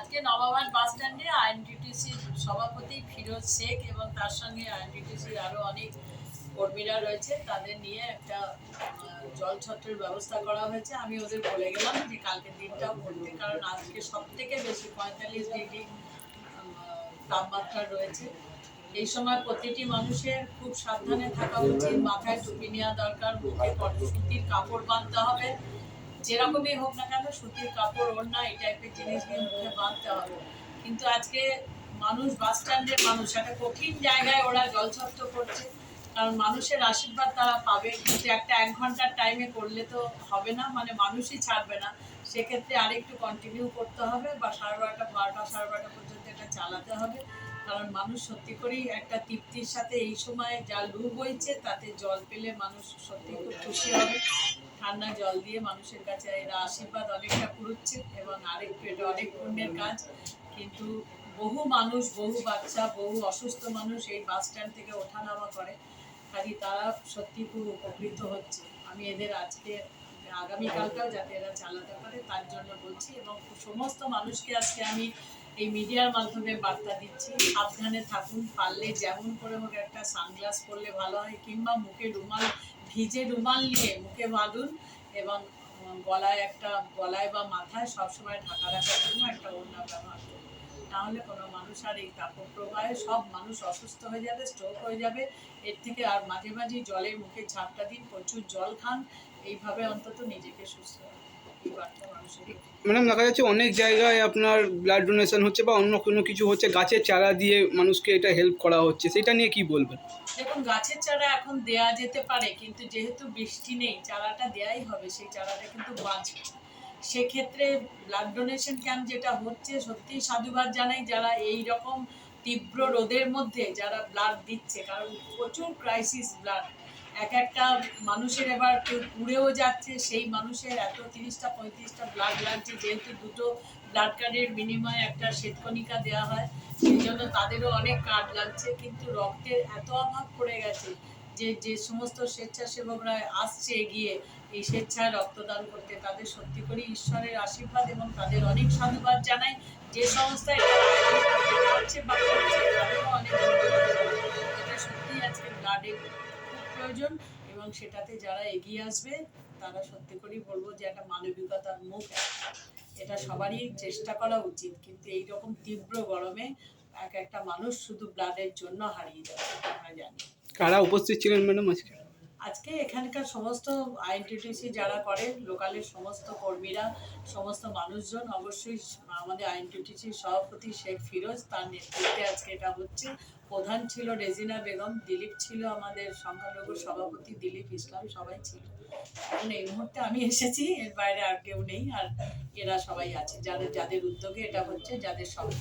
আজকে নবাবাদ বাস স্ট্যান্ডে আইএনটিটিসির সভাপতি ফিরোজ শেখ এবং তার সঙ্গে আইএনটিটিসির আরও অনেক কর্মীরা রয়েছে। তাদের নিয়ে একটা জল ছত্রের ব্যবস্থা করা হয়েছে। আমি ওদের বলে গেলাম যে কালকের দিনটাও করতে, কারণ আজকে সব থেকে বেশি পঁয়তাল্লিশ ডিগ্রি তাপমাত্রা রয়েছে। এই সময় প্রতিটি মানুষের খুব সাবধানে থাকা উচিত। মাথায় টুপি নেওয়া দরকার, মুখে কাপড় বাঁধতে হবে। যেরকমই হোক না কেন, সুতির কাপড়, ওড়না, এই টাইপের জিনিস নিয়ে মুখে বাঁধতে হবে। কিন্তু আজকে মানুষ বাস স্ট্যান্ডের মানুষ, একটা কঠিন জায়গায় ওরা জলছত্র করছে। কারণ মানুষের আশীর্বাদ তারা পাবে। কিন্তু একটা এক ঘণ্টার টাইমে করলে তো হবে না মানে মানুষই ছাড়বে না। সেক্ষেত্রে আরেকটু কন্টিনিউ করতে হবে বা সাড়ে বারোটা বারোটা, সাড়ে বারোটা পর্যন্ত এটা চালাতে হবে। কারণ মানুষ সত্যি করেই একটা তৃপ্তির সাথে এই সময় যা লু বইছে তাতে জল পেলে মানুষ সত্যি খুব খুশি হবে। ঠান্ডা জল দিয়ে মানুষের কাছে এরা আশীর্বাদ অনেকটা কুড়ুচ্ছে এবং আরেকটু এটা অনেক পুণ্যের কাজ। কিন্তু বহু মানুষ, বহু বাচ্চা, বহু অসুস্থ মানুষ এই বাস স্ট্যান্ড থেকে ওঠানামা করে। কাজে তারা সত্যি খুব উপকৃত হচ্ছে। আমি এদের আজকে আগামীকালটাও যাতে এরা চালাতে পারে, তার জন্য বলছি এবং সমস্ত মানুষকে আজকে আমি এই মিডিয়ার মাধ্যমে বার্তা দিচ্ছি, সাবধানে থাকুন, পারলে যেমন করে হোক একটা সানগ্লাস পরলে ভালো হয়, কিংবা মুখে রুমাল, ভিজে রুমাল নিয়ে মুখে বাঁধুন এবং গলায় একটা, গলায় বা মাথায় সবসময় ঢাকা রাখার জন্য একটা ওড়না ব্যবহার করুন তাহলে কোনো মানুষ আর এই তাপক প্রবাহে সব মানুষ অসুস্থ হয়ে যাবে স্ট্রোক হয়ে যাবে এর থেকে আর মাঝে মাঝে জলের মুখে ঝাপটা দিন, প্রচুর জল খান, এইভাবে অন্তত নিজেকে সুস্থ রাখুন। ম্যাডাম, দেখা যাচ্ছে অনেক জায়গায় আপনার ব্লাড ডোনেশন হচ্ছে বা অন্য কোনো কিছু হচ্ছে, গাছের চারা দিয়ে মানুষকে এটা হেল্প করা হচ্ছে। সেটা নিয়ে কি বলবেন? দেখুন, গাছের চারা এখন দেয়া যেতে পারে, কিন্তু যেহেতু বৃষ্টি নেই, চারাটা দেয়াই হবে, সেই চারাটা কিন্তু বাঁচবে সেক্ষেত্রে ব্লাড ডোনেশন ক্যাম্প যেটা হচ্ছে, সত্যিই সাধুবাদ জানাই যারা এই রকম তীব্র রোদের মধ্যে যারা ব্লাড দিচ্ছে, কারণ প্রচুর ক্রাইসিস ব্লাড এক একটা মানুষের এবার পুড়েও যাচ্ছে, সেই মানুষের এত তিরিশটা, পঁয়ত্রিশটা ব্লাড লাগছে, যেহেতু দুটো ব্লাড কার্ডের বিনিময়ে একটা শ্বেতকণিকা দেওয়া হয়, সেই জন্য তাদেরও অনেক কার্ড লাগছে, কিন্তু রক্তের এত অভাব পড়ে গেছে যে যে সমস্ত স্বেচ্ছাসেবকরা আসছে এগিয়ে, এই স্বেচ্ছায় রক্তদান করতে, তাদের সত্যি করে ঈশ্বরের আশীর্বাদ এবং তাদের অনেক সাধুবাদ জানাই যে সংস্থা এটা পারছে বা করছে তাদেরও অনেক ধন্যবাদ জানাই। প্রয়োজন এবং সেটাতে যারা এগিয়ে আসবে, তারা সত্যি করেই বলব যে একটা মানবিকতার মুখ এটা সবারই চেষ্টা করা উচিত, কিন্তু এই রকম তীব্র গরমে এক একটা মানুষ শুধু ব্লাডের জন্য হারিয়ে যাচ্ছে, আমরা জানি। কারা উপস্থিত ছিলেন ম্যাডাম আজকে? আজকে এখানকার সমস্ত আইএনটিটিসি যারা করে, লোকালের সমস্ত কর্মীরা, সমস্ত মানুষজন, অবশ্যই আমাদের আইএনটিটিসির সভাপতি শেখ ফিরোজ তার নেতৃত্বে আজকে এটা হচ্ছে। প্রধান ছিল রেজিনা বেগম, দিলীপ ছিল আমাদের সংখ্যালঘু সভাপতি দিলীপ ইসলাম, সবাই ছিল। এখন এই মুহূর্তে আমি এসেছি, এর বাইরে আর কেউ নেই, আর এরা সবাই আছে, যাদের যাদের উদ্যোগে এটা হচ্ছে, যাদের সঙ্গে